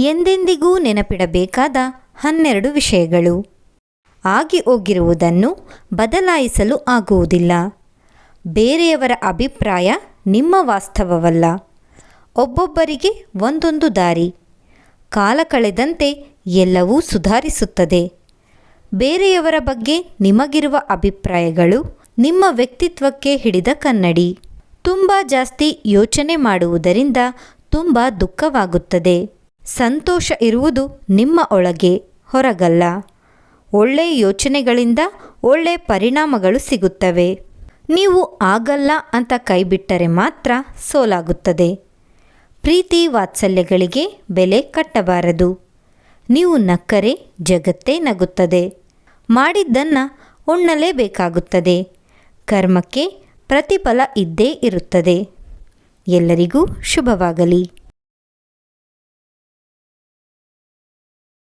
ಎಂದೆಂದಿಗೂ ನೆನಪಿಡಬೇಕಾದ ಹನ್ನೆರಡು ವಿಷಯಗಳು. ಆಗಿ ಹೋಗಿರುವುದನ್ನು ಬದಲಾಯಿಸಲು ಆಗುವುದಿಲ್ಲ. ಬೇರೆಯವರ ಅಭಿಪ್ರಾಯ ನಿಮ್ಮ ವಾಸ್ತವವಲ್ಲ. ಒಬ್ಬೊಬ್ಬರಿಗೆ ಒಂದೊಂದು ದಾರಿ. ಕಾಲ ಕಳೆದಂತೆ ಎಲ್ಲವೂ ಸುಧಾರಿಸುತ್ತದೆ. ಬೇರೆಯವರ ಬಗ್ಗೆ ನಿಮಗಿರುವ ಅಭಿಪ್ರಾಯಗಳು ನಿಮ್ಮ ವ್ಯಕ್ತಿತ್ವಕ್ಕೆ ಹಿಡಿದ ಕನ್ನಡಿ. ತುಂಬ ಜಾಸ್ತಿ ಯೋಚನೆ ಮಾಡುವುದರಿಂದ ತುಂಬ ದುಃಖವಾಗುತ್ತದೆ. ಸಂತೋಷ ಇರುವುದು ನಿಮ್ಮ ಒಳಗೆ ಹೊರಗಲ್ಲ. ಒಳ್ಳೆ ಯೋಚನೆಗಳಿಂದ ಒಳ್ಳೆ ಪರಿಣಾಮಗಳು ಸಿಗುತ್ತವೆ. ನೀವು ಆಗಲ್ಲ ಅಂತ ಕೈಬಿಟ್ಟರೆ ಮಾತ್ರ ಸೋಲಾಗುತ್ತದೆ. ಪ್ರೀತಿ ವಾತ್ಸಲ್ಯಗಳಿಗೆ ಬೆಲೆ ಕಟ್ಟಬಾರದು. ನೀವು ನಕ್ಕರೆ ಜಗತ್ತೇ ನಗುತ್ತದೆ. ಮಾಡಿದ್ದನ್ನು ಉಣ್ಣಲೇಬೇಕಾಗುತ್ತದೆ. ಕರ್ಮಕ್ಕೆ ಪ್ರತಿಫಲ ಇದ್ದೇ ಇರುತ್ತದೆ. ಎಲ್ಲರಿಗೂ ಶುಭವಾಗಲಿ.